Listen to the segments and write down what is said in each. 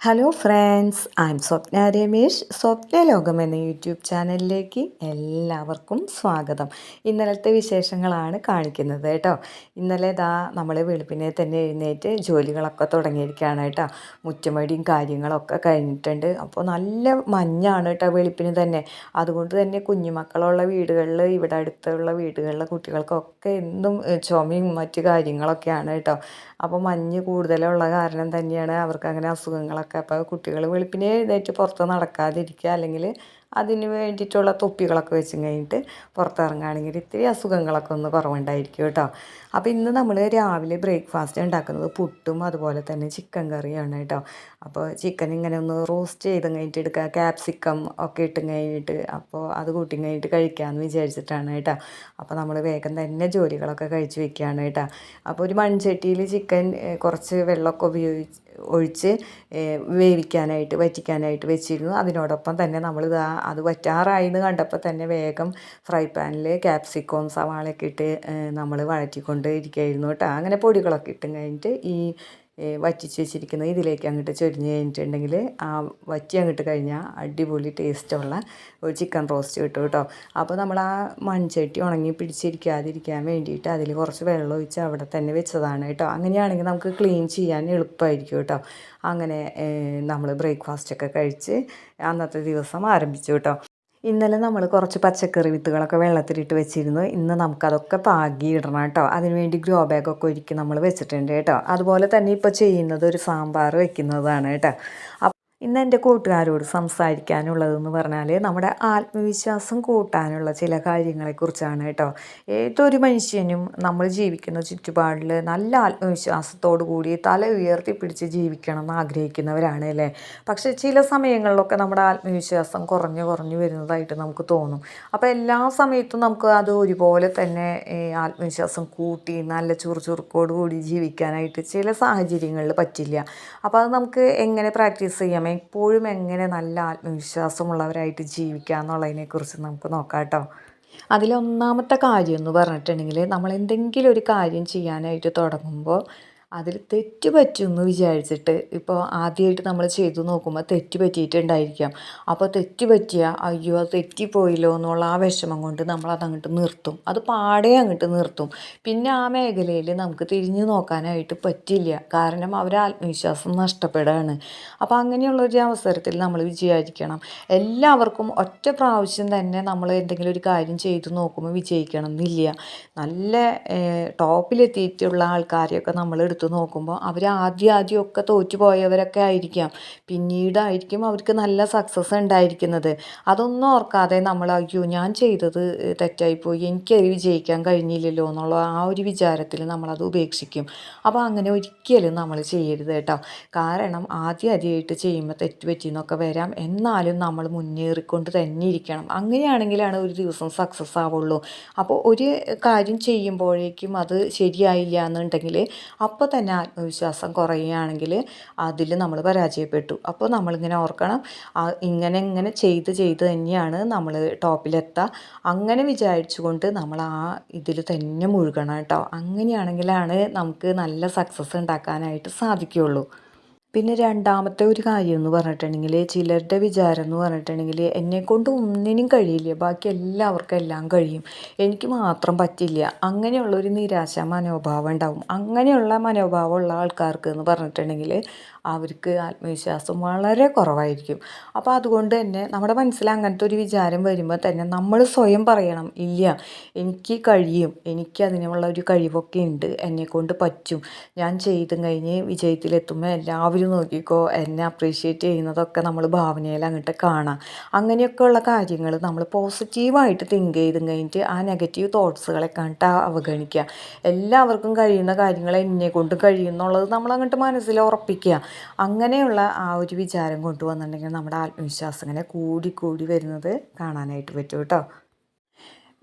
Hello friends I'm Swapna Ramesh Swapna ലോകം എന്ന YouTube ചാനലിലേക്ക് എല്ലാവർക്കും സ്വാഗതം. ഇന്നലത്തെ വിശേഷങ്ങളാണ് കാണിക്കുന്നത് കേട്ടോ. ഇന്നലെ ഇതാ നമ്മൾ വെളുപ്പിനെ തന്നെ എഴുന്നേറ്റ് ജോലികളൊക്കെ തുടങ്ങിയിരിക്കുകയാണ് കേട്ടോ. മുറ്റമടിയും കാര്യങ്ങളൊക്കെ കഴിഞ്ഞിട്ടുണ്ട്. അപ്പോൾ നല്ല മഞ്ഞാണ് കേട്ടോ വെളുപ്പിന് തന്നെ. അതുകൊണ്ട് തന്നെ കുഞ്ഞുമക്കളുള്ള വീടുകളിൽ ഇവിടെ അടുത്തുള്ള വീടുകളിലെ കുട്ടികൾക്കൊക്കെ എന്നും ചുമയും മറ്റു കാര്യങ്ങളൊക്കെയാണ് കേട്ടോ. അപ്പോൾ മഞ്ഞ് കൂടുതലുള്ള കാരണം തന്നെയാണ് അവർക്ക് അങ്ങനെ അസുഖങ്ങളൊക്കെ അപ്പോൾ കുട്ടികൾ വെളുപ്പിനെ എഴുന്നേറ്റ് പുറത്ത് നടക്കാതിരിക്കുക. അല്ലെങ്കിൽ അതിന് വേണ്ടിയിട്ടുള്ള തൊപ്പികളൊക്കെ വെച്ച് കഴിഞ്ഞിട്ട് പുറത്തിറങ്ങുകയാണെങ്കിൽ ഇത്തിരി അസുഖങ്ങളൊക്കെ ഒന്ന് കുറവുണ്ടായിരിക്കും കേട്ടോ. അപ്പോൾ ഇന്ന് നമ്മൾ രാവിലെ ബ്രേക്ക്ഫാസ്റ്റ് ഉണ്ടാക്കുന്നത് പുട്ടും അതുപോലെ തന്നെ ചിക്കൻ കറിയാണ് കേട്ടോ. അപ്പോൾ ചിക്കൻ ഇങ്ങനെ ഒന്ന് റോസ്റ്റ് ചെയ്ത് കഴിഞ്ഞിട്ട് എടുക്കുക. ക്യാപ്സിക്കം ഒക്കെ ഇട്ട് കഴിഞ്ഞിട്ട് അപ്പോൾ അത് കൂട്ടി കഴിഞ്ഞിട്ട് കഴിക്കാമെന്ന് വിചാരിച്ചിട്ടാണ് കേട്ടോ. അപ്പോൾ നമ്മൾ വേഗം തന്നെ ജോലികളൊക്കെ കഴിച്ച് വെക്കുകയാണ് കേട്ടോ. അപ്പോൾ ഒരു മൺചട്ടിയിൽ ചിക്കൻ കുറച്ച് വെള്ളമൊക്കെ ഉപയോഗിച്ച് ഒഴിച്ച് വേവിക്കാനായിട്ട് വറ്റിക്കാനായിട്ട് വെച്ചിരുന്നു. അതിനോടൊപ്പം തന്നെ നമ്മൾ നമ്മളിത് അത് വറ്റാറായി എന്ന് കണ്ടപ്പോൾ തന്നെ വേഗം ഫ്രൈ പാനിൽ ക്യാപ്സിക്കോം സവാളയൊക്കെ ഇട്ട് നമ്മൾ വഴറ്റിക്കൊണ്ട് ഇരിക്കുകയായിരുന്നു കേട്ടോ. അങ്ങനെ പൊടികളൊക്കെ ഇട്ടും കഴിഞ്ഞിട്ട് ഈ വറ്റിച്ച് വെച്ചിരിക്കുന്നത് ഇതിലേക്ക് അങ്ങോട്ട് ചൊരിഞ്ഞ് കഴിഞ്ഞിട്ടുണ്ടെങ്കിൽ ആ വറ്റി അങ്ങോട്ട് കഴിഞ്ഞാൽ അടിപൊളി ടേസ്റ്റുള്ള ഒരു ചിക്കൻ റോസ്റ്റ് കിട്ടും കേട്ടോ. അപ്പോൾ നമ്മൾ ആ മൺചട്ടി ഉണങ്ങി പിടിച്ചിരിക്കാതിരിക്കാൻ വേണ്ടിയിട്ട് അതിൽ കുറച്ച് വെള്ളം ഒഴിച്ച് അവിടെ തന്നെ വെച്ചതാണ് കേട്ടോ. അങ്ങനെയാണെങ്കിൽ നമുക്ക് ക്ലീൻ ചെയ്യാൻ എളുപ്പമായിരിക്കും കേട്ടോ. അങ്ങനെ നമ്മൾ ബ്രേക്ക്ഫാസ്റ്റൊക്കെ കഴിച്ച് അന്നത്തെ ദിവസം ആരംഭിച്ചു കേട്ടോ. ഇന്നലെ നമ്മൾ കുറച്ച് പച്ചക്കറി വിത്തുകളൊക്കെ വെള്ളത്തിലിട്ട് വെച്ചിരുന്നു. ഇന്ന് നമുക്കതൊക്കെ പാകി ഇടണം കേട്ടോ അതിനുവേണ്ടി ഗ്രോ ബാഗൊക്കെ ഒരുക്കി നമ്മൾ വെച്ചിട്ടുണ്ട് കേട്ടോ. അതുപോലെ തന്നെ ഇപ്പോൾ ചെയ്യുന്നത് ഒരു സാമ്പാർ വെക്കുന്നതാണ് കേട്ടോ. ഇന്ന് എന്റെ കൂട്ടുകാരോട് സംസാരിക്കാനുള്ളതെന്ന് പറഞ്ഞാൽ നമ്മുടെ ആത്മവിശ്വാസം കൂട്ടാനുള്ള ചില കാര്യങ്ങളെക്കുറിച്ചാണ് കേട്ടോ. ഏതൊരു മനുഷ്യനും നമ്മൾ ജീവിക്കുന്ന ചുറ്റുപാടിൽ നല്ല ആത്മവിശ്വാസത്തോടു കൂടി തല ഉയർത്തിപ്പിടിച്ച് ജീവിക്കണം എന്ന് ആഗ്രഹിക്കുന്നവരാണ് അല്ലേ? പക്ഷേ ചില സമയങ്ങളിലൊക്കെ നമ്മുടെ ആത്മവിശ്വാസം കുറഞ്ഞു കുറഞ്ഞു വരുന്നതായിട്ട് നമുക്ക് തോന്നും. അപ്പോൾ എല്ലാ സമയത്തും നമുക്ക് അത് ഒരുപോലെ തന്നെ ആത്മവിശ്വാസം കൂട്ടി നല്ല ചുറുചുറുക്കോടു കൂടി ജീവിക്കാനായിട്ട് ചില സാഹചര്യങ്ങളിൽ പറ്റില്ല. അപ്പോൾ അത് നമുക്ക് എങ്ങനെ പ്രാക്ടീസ് ചെയ്യാം? എപ്പോഴും എങ്ങനെ നല്ല ആത്മവിശ്വാസമുള്ളവരായിട്ട് ജീവിക്കുക എന്നുള്ളതിനെക്കുറിച്ച് നമുക്ക് നോക്കാം കേട്ടോ. അതിലൊന്നാമത്തെ കാര്യം എന്ന് പറഞ്ഞിട്ടുണ്ടെങ്കിൽ നമ്മൾ എന്തെങ്കിലും ഒരു കാര്യം ചെയ്യാനായിട്ട് തുടങ്ങുമ്പോൾ അതിൽ തെറ്റ് പറ്റുമെന്ന് വിചാരിച്ചിട്ട് ഇപ്പോൾ ആദ്യമായിട്ട് നമ്മൾ ചെയ്തു നോക്കുമ്പോൾ തെറ്റ് പറ്റിയിട്ടുണ്ടായിരിക്കാം. അപ്പോൾ തെറ്റ് പറ്റിയ അയ്യോ തെറ്റിപ്പോയില്ലോ എന്നുള്ള ആ വിഷമം കൊണ്ട് നമ്മൾ അതങ്ങോട്ട് നിർത്തും. അത് പാടെ അങ്ങോട്ട് നിർത്തും. പിന്നെ ആ മേഖലയിൽ നമുക്ക് തിരിഞ്ഞു നോക്കാനായിട്ട് പറ്റില്ല. കാരണം അവർ ആത്മവിശ്വാസം നഷ്ടപ്പെടുകയാണ്. അപ്പോൾ അങ്ങനെയുള്ള ഒരു അവസരത്തിൽ നമ്മൾ വിജയിക്കണം. എല്ലാവർക്കും ഒറ്റ പ്രാവശ്യം തന്നെ നമ്മൾ എന്തെങ്കിലും ഒരു കാര്യം ചെയ്തു നോക്കുമ്പോൾ വിജയിക്കണം എന്നില്ല നല്ല ടോപ്പിലെത്തിയിട്ടുള്ള ആൾക്കാരെയൊക്കെ നമ്മൾ എടുത്ത് എടുത്ത് നോക്കുമ്പോൾ അവർ ആദ്യം ആദ്യമൊക്കെ തോറ്റുപോയവരൊക്കെ ആയിരിക്കാം. പിന്നീടായിരിക്കും അവർക്ക് നല്ല സക്സസ് ഉണ്ടായിരിക്കുന്നത്. അതൊന്നും ഓർക്കാതെ നമ്മൾ അയ്യോ ഞാൻ ചെയ്തത് തെറ്റായിപ്പോയി എനിക്കത് വിജയിക്കാൻ കഴിഞ്ഞില്ലല്ലോ എന്നുള്ള ആ ഒരു വിചാരത്തിൽ നമ്മളത് ഉപേക്ഷിക്കും. അപ്പോൾ അങ്ങനെ ഒരിക്കലും നമ്മൾ ചെയ്യരുത് കേട്ടോ. കാരണം ആദ്യം ആദ്യമായിട്ട് ചെയ്യുമ്പോൾ തെറ്റ് പറ്റിയെന്നൊക്കെ വരാം. എന്നാലും നമ്മൾ മുന്നേറിക്കൊണ്ട് തന്നെ ഇരിക്കണം. അങ്ങനെയാണെങ്കിലാണ് ഒരു ദിവസം സക്സസ് ആവുള്ളൂ. അപ്പോൾ ഒരു കാര്യം ചെയ്യുമ്പോഴേക്കും അത് ശരിയായില്ല എന്നുണ്ടെങ്കിൽ അപ്പോൾ തന്നെ ആത്മവിശ്വാസം കുറയുകയാണെങ്കിൽ അതിൽ നമ്മൾ പരാജയപ്പെട്ടു. അപ്പോൾ നമ്മളിങ്ങനെ ഓർക്കണം ഇങ്ങനെ ഇങ്ങനെ ചെയ്ത് ചെയ്ത് തന്നെയാണ് നമ്മൾ ടോപ്പിലെത്തുക അങ്ങനെ വിചാരിച്ചുകൊണ്ട് നമ്മൾ ആ ഇതിൽ തന്നെ മുഴുകണം കേട്ടോ. അങ്ങനെയാണെങ്കിലാണ് നമുക്ക് നല്ല സക്സസ് ഉണ്ടാക്കാനായിട്ട് സാധിക്കുകയുള്ളൂ. പിന്നെ രണ്ടാമത്തെ ഒരു കാര്യം എന്ന് പറഞ്ഞിട്ടുണ്ടെങ്കിൽ ചിലരുടെ വിചാരം എന്ന് പറഞ്ഞിട്ടുണ്ടെങ്കിൽ എന്നെക്കൊണ്ട് ഒന്നിനും കഴിയില്ല. ബാക്കി എല്ലാവർക്കും എല്ലാം കഴിയും. എനിക്ക് മാത്രം പറ്റില്ല. അങ്ങനെയുള്ളൊരു നിരാശ മനോഭാവം ഉണ്ടാവും. അങ്ങനെയുള്ള മനോഭാവമുള്ള ആൾക്കാർക്ക് എന്ന് പറഞ്ഞിട്ടുണ്ടെങ്കിൽ അവർക്ക് ആത്മവിശ്വാസം വളരെ കുറവായിരിക്കും. അപ്പോൾ അതുകൊണ്ട് തന്നെ നമ്മുടെ മനസ്സിൽ അങ്ങനത്തെ ഒരു വിചാരം വരുമ്പോൾ തന്നെ നമ്മൾ സ്വയം പറയണം ഇല്ല എനിക്ക് കഴിയും. എനിക്ക് അതിനുള്ള ഒരു കഴിവൊക്കെ ഉണ്ട്. എന്നെക്കൊണ്ട് പറ്റും. ഞാൻ ചെയ്തും കഴിഞ്ഞ് വിജയത്തിലെത്തുമ്പോൾ എല്ലാവരും നോക്കിക്കോ എന്നെ അപ്രീഷിയേറ്റ് ചെയ്യുന്നതൊക്കെ നമ്മൾ ഭാവനയിൽ അങ്ങോട്ട് കാണാം. അങ്ങനെയൊക്കെയുള്ള കാര്യങ്ങൾ നമ്മൾ പോസിറ്റീവായിട്ട് തിങ്ക് ചെയ്ത് കഴിഞ്ഞിട്ട് ആ നെഗറ്റീവ് തോട്ട്സുകളെ കണ്ടിട്ട് അവഗണിക്കുക എല്ലാവർക്കും കഴിയുന്ന കാര്യങ്ങൾ എന്നെ കൊണ്ട് കഴിയുന്നുള്ളത് നമ്മൾ അങ്ങോട്ട് മനസ്സിൽ ഉറപ്പിക്കുക അങ്ങനെയുള്ള ആ ഒരു വിചാരം കൊണ്ടുവന്നിട്ടുണ്ടെങ്കിൽ നമ്മുടെ ആത്മവിശ്വാസം ഇങ്ങനെ കൂടി കൂടി വരുന്നത് കാണാനായിട്ട് പറ്റും കേട്ടോ.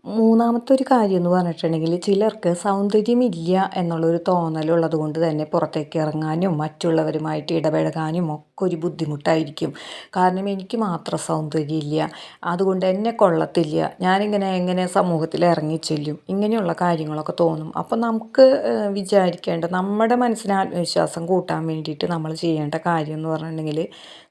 മൂന്നാമത്തെ ഒരു കാര്യം എന്ന് പറഞ്ഞിട്ടുണ്ടെങ്കിൽ ചിലർക്ക് സൗന്ദര്യമില്ല എന്നുള്ളൊരു തോന്നലുള്ളത് കൊണ്ട് തന്നെ പുറത്തേക്ക് ഇറങ്ങാനും മറ്റുള്ളവരുമായിട്ട് ഇടപഴകാനും ഒരു ബുദ്ധിമുട്ടായിരിക്കും. കാരണം എനിക്ക് മാത്രം സൗന്ദര്യമില്ല. അതുകൊണ്ട് എന്നെ കൊള്ളത്തില്ല. ഞാനിങ്ങനെ എങ്ങനെ സമൂഹത്തിൽ ഇറങ്ങിച്ചെല്ലും? ഇങ്ങനെയുള്ള കാര്യങ്ങളൊക്കെ തോന്നും. അപ്പം നമുക്ക് വിചാരിക്കേണ്ട നമ്മുടെ മനസ്സിന് ആത്മവിശ്വാസം കൂട്ടാൻ വേണ്ടിയിട്ട് നമ്മൾ ചെയ്യേണ്ട കാര്യം എന്ന് പറഞ്ഞിട്ടുണ്ടെങ്കിൽ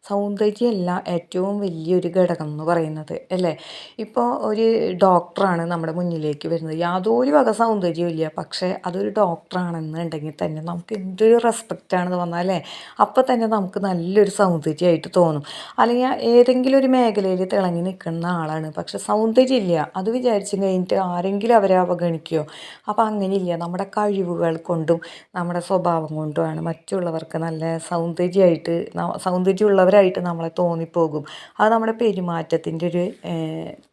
സൗന്ദര്യമല്ല ഏറ്റവും വലിയൊരു ഘടകം എന്ന് പറയുന്നത് അല്ലേ? ഇപ്പോൾ ഒരു ഡോക്ടറാണ് നമ്മുടെ മുന്നിലേക്ക് വരുന്നത്. യാതൊരു വക സൗന്ദര്യവും ഇല്ല പക്ഷേ അതൊരു ഡോക്ടറാണെന്നുണ്ടെങ്കിൽ തന്നെ നമുക്ക് എന്തൊരു റെസ്പെക്റ്റാണെന്ന് പറഞ്ഞാൽ അല്ലേ? അപ്പോൾ തന്നെ നമുക്ക് നല്ലൊരു സൗന്ദര്യമായിട്ട് തോന്നും. അല്ലെങ്കിൽ ഏതെങ്കിലും ഒരു മേഖലയിൽ തിളങ്ങി നിൽക്കുന്ന ആളാണ്. പക്ഷെ സൗന്ദര്യമില്ല. അത് വിചാരിച്ച് കഴിഞ്ഞിട്ട് ആരെങ്കിലും അവരെ അവഗണിക്കുകയോ. അപ്പോൾ അങ്ങനെയില്ല. നമ്മുടെ കഴിവുകൾ കൊണ്ടും നമ്മുടെ സ്വഭാവം കൊണ്ടുമാണ് മറ്റുള്ളവർക്ക് നല്ല സൗന്ദര്യമായിട്ട് സൗന്ദര്യമുള്ളവരായിട്ട് നമ്മളെ തോന്നിപ്പോകും. അത് നമ്മുടെ പെരുമാറ്റത്തിന്റെ ഒരു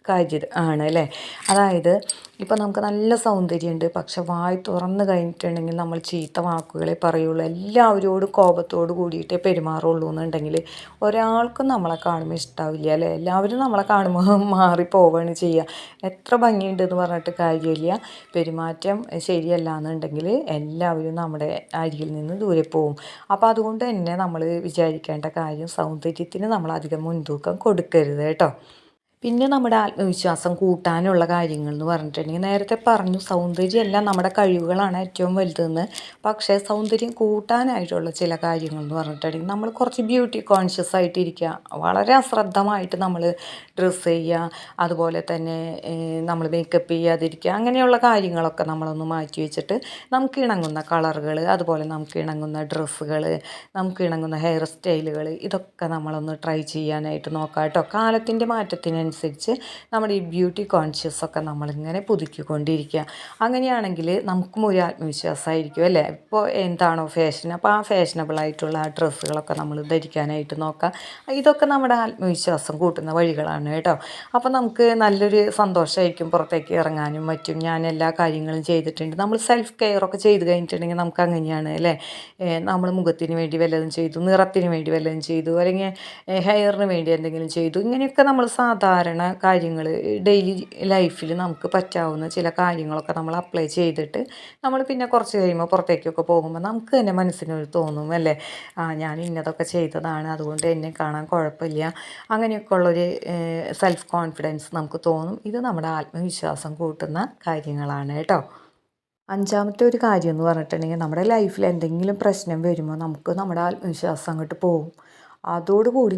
കാര്യം ആണ് അല്ലേ? അതായത് ഇപ്പം നമുക്ക് നല്ല സൗന്ദര്യമുണ്ട്. പക്ഷെ വായി തുറന്ന് കഴിഞ്ഞിട്ടുണ്ടെങ്കിൽ നമ്മൾ ചീത്ത വാക്കുകളെ പറയുള്ളൂ. എല്ലാവരോടും കോപത്തോട് കൂടിയിട്ടേ പെരുമാറുള്ളൂ എന്നുണ്ടെങ്കിൽ ഒരാൾക്കും നമ്മളെ കാണുമ്പോൾ ഇഷ്ടാവില്ല അല്ലേ? എല്ലാവരും നമ്മളെ കാണുമ്പോൾ മാറി പോവുകയാണ് ചെയ്യുക. എത്ര ഭംഗിയുണ്ട് എന്ന് പറഞ്ഞിട്ട് കാര്യമില്ല. പെരുമാറ്റം ശരിയല്ല എന്നുണ്ടെങ്കിൽ എല്ലാവരും നമ്മുടെ അരികിൽ നിന്ന് ദൂരെ പോവും. അപ്പോൾ അതുകൊണ്ട് തന്നെ നമ്മൾ വിചാരിക്കേണ്ട കാര്യം സൗന്ദര്യത്തിന് നമ്മൾ അധികം മുൻതൂക്കം കൊടുക്കരുത് കേട്ടോ. പിന്നെ നമ്മുടെ ആത്മവിശ്വാസം കൂട്ടാനുള്ള കാര്യങ്ങൾ എന്ന് പറഞ്ഞിട്ടുണ്ടെങ്കിൽ നേരത്തെ പറഞ്ഞു സൗന്ദര്യമല്ല നമ്മുടെ കഴിവുകളാണ് ഏറ്റവും വലുതെന്ന്. പക്ഷേ സൗന്ദര്യം കൂട്ടാനായിട്ടുള്ള ചില കാര്യങ്ങൾ എന്ന് പറഞ്ഞിട്ടുണ്ടെങ്കിൽ നമ്മൾ കുറച്ച് ബ്യൂട്ടി കോൺഷ്യസ് ആയിട്ടിരിക്കുക. വളരെ അശ്രദ്ധമായിട്ട് നമ്മൾ ഡ്രസ്സ് ചെയ്യുക. അതുപോലെ തന്നെ നമ്മൾ മേക്കപ്പ് ചെയ്യാതിരിക്കുക. അങ്ങനെയുള്ള കാര്യങ്ങളൊക്കെ നമ്മളൊന്ന് മാറ്റി വെച്ചിട്ട് നമുക്ക് ഇണങ്ങുന്ന കളറുകൾ അതുപോലെ നമുക്ക് ഇണങ്ങുന്ന ഡ്രസ്സുകൾ നമുക്ക് ഇണങ്ങുന്ന ഹെയർ സ്റ്റൈലുകൾ ഇതൊക്കെ നമ്മളൊന്ന് ട്രൈ ചെയ്യാനായിട്ട് നോക്കാം കേട്ടോ കാലത്തിന്റെ മാറ്റത്തിനനുസരിച്ച് നമ്മുടെ ഈ ബ്യൂട്ടി കോൺഷ്യസ് ഒക്കെ നമ്മളിങ്ങനെ പുതുക്കിക്കൊണ്ടിരിക്കുക. അങ്ങനെയാണെങ്കിൽ നമുക്കും ഒരു ആത്മവിശ്വാസമായിരിക്കും അല്ലേ? ഇപ്പോൾ എന്താണോ ഫാഷൻ അപ്പോൾ ആ ഫാഷനബിൾ ആയിട്ടുള്ള ആ ഡ്രസ്സുകളൊക്കെ നമ്മൾ ധരിക്കാനായിട്ട് നോക്കാം ഇതൊക്കെ നമ്മുടെ ആത്മവിശ്വാസം കൂട്ടുന്ന വഴികളാണ് കേട്ടോ. അപ്പോൾ നമുക്ക് നല്ലൊരു സന്തോഷമായിരിക്കും പുറത്തേക്ക് ഇറങ്ങാനും മറ്റും. ഞാൻ എല്ലാ കാര്യങ്ങളും ചെയ്തിട്ടുണ്ട്. നമ്മൾ സെൽഫ് കെയർ ഒക്കെ ചെയ്ത് കഴിഞ്ഞിട്ടുണ്ടെങ്കിൽ നമുക്ക് അങ്ങനെയാണ് അല്ലേ? നമ്മൾ മുഖത്തിന് വേണ്ടി വല്ലതും ചെയ്തു നിറത്തിന് വേണ്ടി വല്ലതും ചെയ്തു അല്ലെങ്കിൽ ഹെയറിന് വേണ്ടി എന്തെങ്കിലും ചെയ്തു. ഇങ്ങനെയൊക്കെ നമ്മൾ സാധാരണ കാര്യങ്ങൾ ഡെയിലി ലൈഫിൽ നമുക്ക് പറ്റാവുന്ന ചില കാര്യങ്ങളൊക്കെ നമ്മൾ അപ്ലൈ ചെയ്തിട്ട് നമ്മൾ പിന്നെ കുറച്ച് കഴിയുമ്പോൾ പുറത്തേക്കൊക്കെ പോകുമ്പോൾ നമുക്ക് തന്നെ മനസ്സിനൊരു തോന്നും അല്ലേ? ആ ഞാൻ ഇന്നതൊക്കെ ചെയ്തതാണ് അതുകൊണ്ട് എന്നെ കാണാൻ കുഴപ്പമില്ല. അങ്ങനെയൊക്കെ ഉള്ളൊരു സെൽഫ് കോൺഫിഡൻസ് നമുക്ക് തോന്നും. ഇത് നമ്മുടെ ആത്മവിശ്വാസം കൂട്ടുന്ന കാര്യങ്ങളാണ് കേട്ടോ. അഞ്ചാമത്തെ ഒരു കാര്യം എന്ന് പറഞ്ഞിട്ടുണ്ടെങ്കിൽ നമ്മുടെ ലൈഫിൽ എന്തെങ്കിലും പ്രശ്നം വരുമ്പോൾ നമുക്ക് നമ്മുടെ ആത്മവിശ്വാസം അങ്ങോട്ട് പോകും. അതോടുകൂടി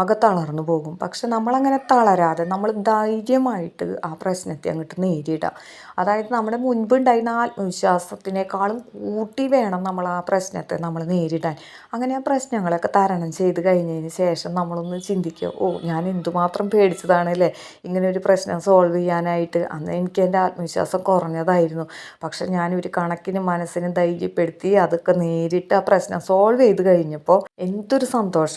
ആകെ തളർന്നു പോകും. പക്ഷെ നമ്മളങ്ങനെ തളരാതെ നമ്മൾ ധൈര്യമായിട്ട് ആ പ്രശ്നത്തെ അങ്ങോട്ട് നേരിടുക അതായത് നമ്മുടെ മുൻപുണ്ടായിരുന്ന ആത്മവിശ്വാസത്തിനേക്കാളും കൂട്ടി വേണം നമ്മൾ ആ പ്രശ്നത്തെ നമ്മൾ നേരിടാൻ. അങ്ങനെ ആ പ്രശ്നങ്ങളൊക്കെ തരണം ചെയ്ത് കഴിഞ്ഞതിന് ശേഷം നമ്മളൊന്ന് ചിന്തിക്കുക ഓ ഞാൻ എന്തുമാത്രം പേടിച്ചതാണ് അല്ലേ? ഇങ്ങനെ ഒരു പ്രശ്നം സോൾവ് ചെയ്യാനായിട്ട് അന്ന് എനിക്ക് എന്റെ ആത്മവിശ്വാസം കുറഞ്ഞതായിരുന്നു. പക്ഷെ ഞാനൊരു കണക്കിന് മനസ്സിന് ധൈര്യപ്പെടുത്തി അതൊക്കെ നേരിട്ട് ആ പ്രശ്നം സോൾവ് ചെയ്ത് കഴിഞ്ഞപ്പോൾ എന്തൊരു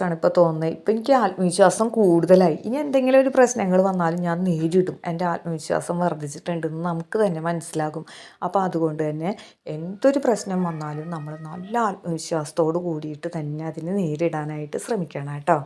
സന്തോഷമാണ് ഇപ്പോൾ തോന്നുന്നത്. ഇപ്പം എനിക്ക് ആത്മവിശ്വാസം കൂടുതലായി. ഇനി എന്തെങ്കിലും ഒരു പ്രശ്നങ്ങൾ വന്നാലും ഞാൻ നേരിടും. എന്റെ ആത്മവിശ്വാസം വർദ്ധിച്ചിട്ടുണ്ടെന്ന് നമുക്ക് തന്നെ മനസ്സിലാകും. അപ്പോൾ അതുകൊണ്ട് തന്നെ എന്തൊരു പ്രശ്നം വന്നാലും നമ്മൾ നല്ല ആത്മവിശ്വാസത്തോട് കൂടിയിട്ട് തന്നെ അതിനെ നേരിടാനായിട്ട് ശ്രമിക്കണം കേട്ടോ.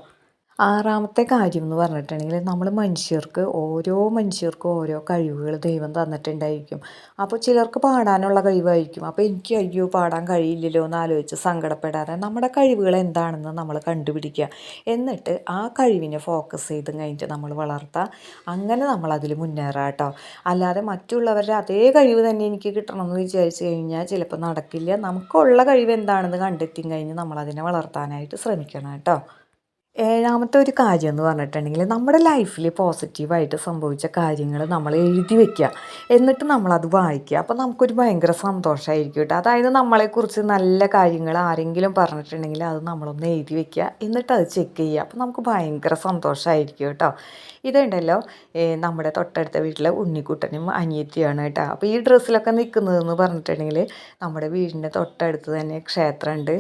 ആറാമത്തെ കാര്യം എന്ന് പറഞ്ഞിട്ടുണ്ടെങ്കിൽ നമ്മൾ മനുഷ്യർക്ക് ഓരോ മനുഷ്യർക്കും ഓരോ കഴിവുകൾ ദൈവം തന്നിട്ടുണ്ടായിരിക്കും. അപ്പോൾ ചിലർക്ക് പാടാനുള്ള കഴിവായിരിക്കും. അപ്പോൾ എനിക്ക് അയ്യോ പാടാൻ കഴിയില്ലല്ലോ എന്ന് ആലോചിച്ച് സങ്കടപ്പെടാതെ നമ്മുടെ കഴിവുകൾ എന്താണെന്ന് നമ്മൾ കണ്ടുപിടിക്കുക. എന്നിട്ട് ആ കഴിവിനെ ഫോക്കസ് ചെയ്ത് കഴിഞ്ഞിട്ട് നമ്മൾ വളർത്തുക അങ്ങനെ നമ്മൾ അതിൽ മുന്നേറാം കേട്ടോ. അല്ലാതെ മറ്റുള്ളവരുടെ അതേ കഴിവ് തന്നെ എനിക്ക് കിട്ടണമെന്ന് വിചാരിച്ചു കഴിഞ്ഞാൽ ചിലപ്പോൾ നടക്കില്ല. നമുക്കുള്ള കഴിവ് എന്താണെന്ന് കണ്ടെത്തി കഴിഞ്ഞ് നമ്മളതിനെ വളർത്താനായിട്ട് ശ്രമിക്കണം കേട്ടോ. ഏഴാമത്തെ ഒരു കാര്യം എന്ന് പറഞ്ഞിട്ടുണ്ടെങ്കിൽ നമ്മുടെ ലൈഫിൽ പോസിറ്റീവായിട്ട് സംഭവിച്ച കാര്യങ്ങൾ നമ്മൾ എഴുതി വെക്കുക. എന്നിട്ട് നമ്മളത് വായിക്കുക. അപ്പോൾ നമുക്കൊരു ഭയങ്കര സന്തോഷമായിരിക്കും കേട്ടോ. അതായത് നമ്മളെക്കുറിച്ച് നല്ല കാര്യങ്ങൾ ആരെങ്കിലും പറഞ്ഞിട്ടുണ്ടെങ്കിൽ അത് നമ്മളൊന്ന് എഴുതി വെക്കുക. എന്നിട്ട് അത് ചെക്ക് ചെയ്യുക. അപ്പോൾ നമുക്ക് ഭയങ്കര സന്തോഷമായിരിക്കും കേട്ടോ. ഇതുണ്ടല്ലോ. നമ്മുടെ തൊട്ടടുത്ത വീട്ടിലെ ഉണ്ണിക്കുട്ടനും അനിയത്തിയാണ് കേട്ടോ. അപ്പോൾ ഈ ഡ്രസ്സിലൊക്കെ നിൽക്കുന്നതെന്ന് പറഞ്ഞിട്ടുണ്ടെങ്കിൽ നമ്മുടെ വീടിന്റെ തൊട്ടടുത്ത് തന്നെ ക്ഷേത്രമുണ്ട്.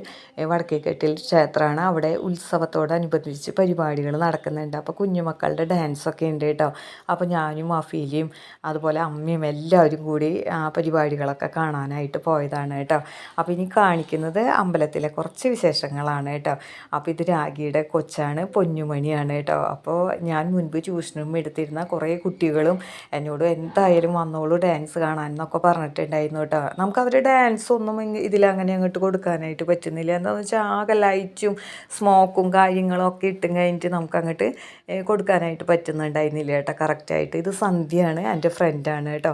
വടക്കേക്കെട്ടിൽ ക്ഷേത്രമാണ്. അവിടെ ഉത്സവത്തോടനുബന്ധിച്ച് പരിപാടികൾ നടക്കുന്നുണ്ട്. അപ്പോൾ കുഞ്ഞുമക്കളുടെ ഡാൻസൊക്കെ ഉണ്ട് കേട്ടോ. അപ്പോൾ ഞാനും അഫീലിയും അതുപോലെ അമ്മയും എല്ലാവരും കൂടി ആ പരിപാടികളൊക്കെ കാണാനായിട്ട് പോയതാണ് കേട്ടോ. അപ്പോൾ ഇനി കാണിക്കുന്നത് അമ്പലത്തിലെ കുറച്ച് വിശേഷങ്ങളാണ് കേട്ടോ. അപ്പോൾ ഇത് രാഗിയുടെ കൊച്ചാണ് പൊന്നുമണിയാണ് കേട്ടോ. അപ്പോൾ ഞാൻ മുൻപ് ട്യൂഷനും എടുത്തിരുന്ന കുറേ കുട്ടികളും എന്നോട് എന്തായാലും വന്നോളൂ ഡാൻസ് കാണാൻ എന്നൊക്കെ പറഞ്ഞിട്ടുണ്ടായിരുന്നു കേട്ടോ. നമുക്ക് അവർ ഡാൻസ് ഒന്നും ഇതിലങ്ങനെ അങ്ങോട്ട് കൊടുക്കാനായിട്ട് പറ്റുന്നില്ല. എന്താണെന്ന് വെച്ചാൽ ആകെ ലൈറ്റും സ്മോക്കും കാര്യങ്ങളും ഒക്കെ ഇട്ടും കഴിഞ്ഞിട്ട് നമുക്ക് അങ്ങോട്ട് കൊടുക്കാനായിട്ട് പറ്റുന്നുണ്ടായിരുന്നില്ല കേട്ടോ. കറക്റ്റായിട്ട് ഇത് സന്ധ്യയാണ് എന്റെ ഫ്രണ്ടാണ് കേട്ടോ.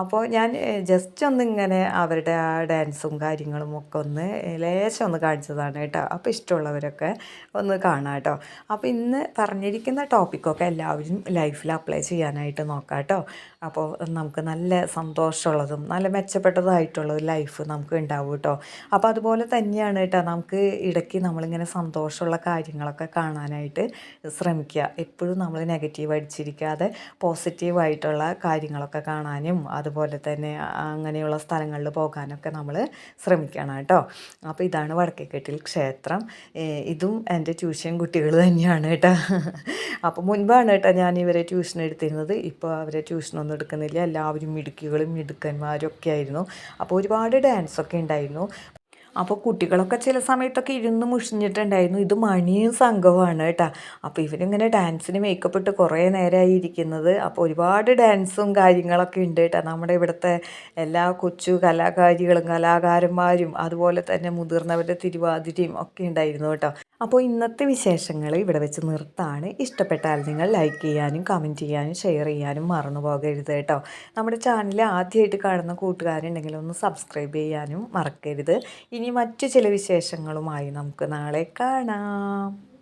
അപ്പോൾ ഞാൻ ജസ്റ്റ് ഒന്ന് ഇങ്ങനെ അവരുടെ ആ ഡാൻസും കാര്യങ്ങളും ഒക്കെ ഒന്ന് ലേശം ഒന്ന് കാണിച്ചതാണ് കേട്ടോ. അപ്പോൾ ഇഷ്ടമുള്ളവരൊക്കെ ഒന്ന് കാണാം കേട്ടോ. അപ്പോൾ ഇന്ന് പറഞ്ഞിരിക്കുന്ന ടോപ്പിക്കൊക്കെ എല്ലാവരും ലൈഫിൽ അപ്ലൈ ചെയ്യാനായിട്ട് നോക്കാം കേട്ടോ അപ്പോൾ നമുക്ക് നല്ല സന്തോഷമുള്ളതും നല്ല മെച്ചപ്പെട്ടതായിട്ടുള്ള ലൈഫ് നമുക്ക് ഉണ്ടാവും കേട്ടോ. അപ്പോൾ അതുപോലെ തന്നെയാണ് കേട്ടോ നമുക്ക് ഇടയ്ക്ക് നമ്മളിങ്ങനെ സന്തോഷമുള്ള കാര്യങ്ങളൊക്കെ കാണാനായിട്ട് ശ്രമിക്കുക. എപ്പോഴും നമ്മൾ നെഗറ്റീവ് അടിച്ചിരിക്കാതെ പോസിറ്റീവായിട്ടുള്ള കാര്യങ്ങളൊക്കെ കാണാനും അതുപോലെ തന്നെ അങ്ങനെയുള്ള സ്ഥലങ്ങളിൽ പോകാനൊക്കെ നമ്മൾ ശ്രമിക്കണം കേട്ടോ. അപ്പോൾ ഇതാണ് വടക്കേക്കെട്ടിൽ ക്ഷേത്രം. ഇതും എന്റെ ട്യൂഷൻ കുട്ടികൾ തന്നെയാണ് കേട്ടോ. അപ്പോൾ മുൻപാണ് കേട്ടോ ഞാൻ ഇവരെ ട്യൂഷൻ എടുത്തിരുന്നത്. ഇപ്പോൾ അവരെ ട്യൂഷനൊന്നും എടുക്കുന്നില്ല. എല്ലാവരും മിടുക്കികളും മിടുക്കന്മാരും ഒക്കെ ആയിരുന്നു. അപ്പോൾ ഒരുപാട് ഡാൻസൊക്കെ ഉണ്ടായിരുന്നു. അപ്പോൾ കുട്ടികളൊക്കെ ചില സമയത്തൊക്കെ ഇരുന്ന് മുഷിഞ്ഞിട്ടുണ്ടായിരുന്നു. ഇത് മണിയും സംഘമാണ് കേട്ടോ. അപ്പോൾ ഇവരിങ്ങനെ ഡാൻസിന് മേക്കപ്പ് ഇട്ട് കുറേ നേരമായി ഇരിക്കുന്നത്. അപ്പോൾ ഒരുപാട് ഡാൻസും കാര്യങ്ങളൊക്കെ ഉണ്ട് കേട്ടോ. നമ്മുടെ ഇവിടുത്തെ എല്ലാ കൊച്ചു കലാകാരികളും കലാകാരന്മാരും അതുപോലെ തന്നെ മുതിർന്നവരുടെ തിരുവാതിരയും ഒക്കെ ഉണ്ടായിരുന്നു കേട്ടോ. അപ്പോൾ ഇന്നത്തെ വിശേഷങ്ങൾ ഇവിടെ വെച്ച് നിർത്താണ്. ഇഷ്ടപ്പെട്ടാൽ നിങ്ങൾ ലൈക്ക് ചെയ്യാനും കമന്റ് ചെയ്യാനും ഷെയർ ചെയ്യാനും മറന്നു പോകരുത് കേട്ടോ. നമ്മുടെ ചാനൽ ആദ്യമായിട്ട് കാണുന്ന കൂട്ടുകാരുണ്ടെങ്കിൽ ഒന്ന് സബ്സ്ക്രൈബ് ചെയ്യാനും മറക്കരുത്. ഇനി മറ്റു ചില വിശേഷങ്ങളുമായി നമുക്ക് നാളെ കാണാം.